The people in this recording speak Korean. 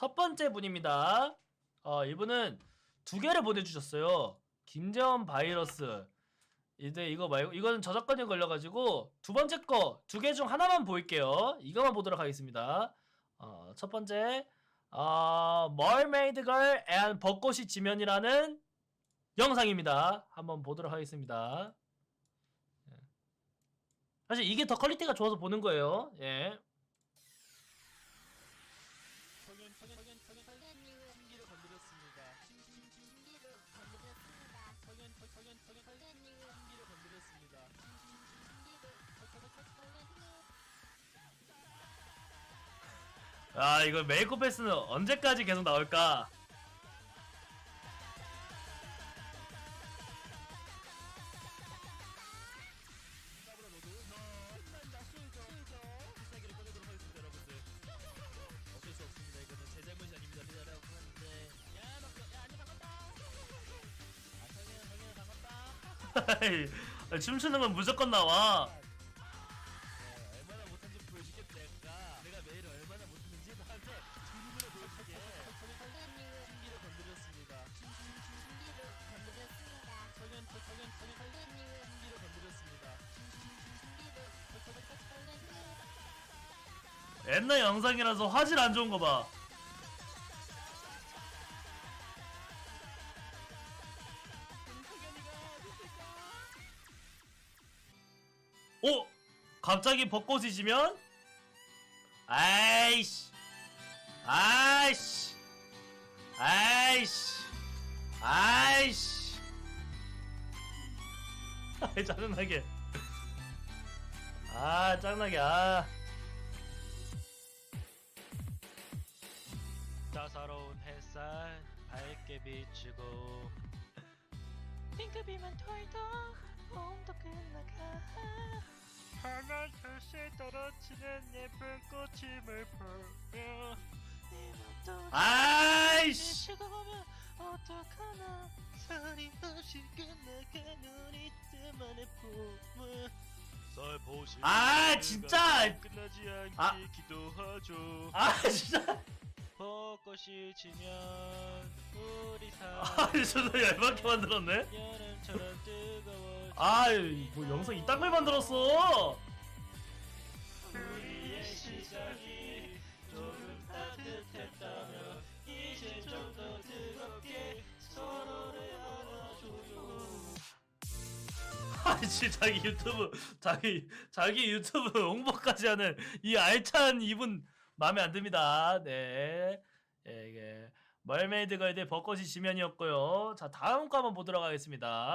첫 번째 분입니다. 어, 이분은 두 개를 보내주셨어요. 김재원 바이러스. 이제 이거 말고 이거는 저작권이 걸려가지고 두 번째 거 두 개 중 하나만 보일게요. 이거만 보도록 하겠습니다. 어, 첫 번째 어, Mermaid Girl and 벚꽃이 지면이라는 영상입니다. 한번 보도록 하겠습니다. 예. 사실 이게 더 퀄리티가 좋아서 보는 거예요. 예. 성현 성현 성현 성현 성현 신기를 건드렸습니다. 신신신기를 건드렸습니다. 성현 성- 성현 성현 성현 신기를 건드렸습니다. 신신신기를 아 이거 메이크업 패스는 언제까지 계속 나올까? 반갑다 춤추는 건 무조건 나와. 옛날 영상이라서 화질 안 좋은 거 봐. 오! 갑자기 벚꽃이 지면? 아이씨! 아이씨! 아이씨! 아이씨! 아이 짜증나게. 아 짜증나게 아. 따사로운 햇살 밝게 비추고 핑크빛만 털던 봄도 끝 떨어지는 예쁜 꽃임을 보며 아이씨! 식어가면 어떡하나. 사림없이 끝나가는 이때만의 봄을. 아, 진짜! 끝나지 않게 아. 기도하죠. 아 진짜! 벚꽃이 지면 우리 아 사랑 진짜 열받게 만들었네. 여름처럼 뜨거워 아뭐 영상 이딴 걸 만들었어 아 진짜 자기 유튜브 자기 자기 유튜브 홍보까지 하는 이 알찬 이분 마음에 안 듭니다. 네. 예, 이게 멀메이드 걸드 벚꽃이 지면이었고요. 자 다음 거 한번 보도록 하겠습니다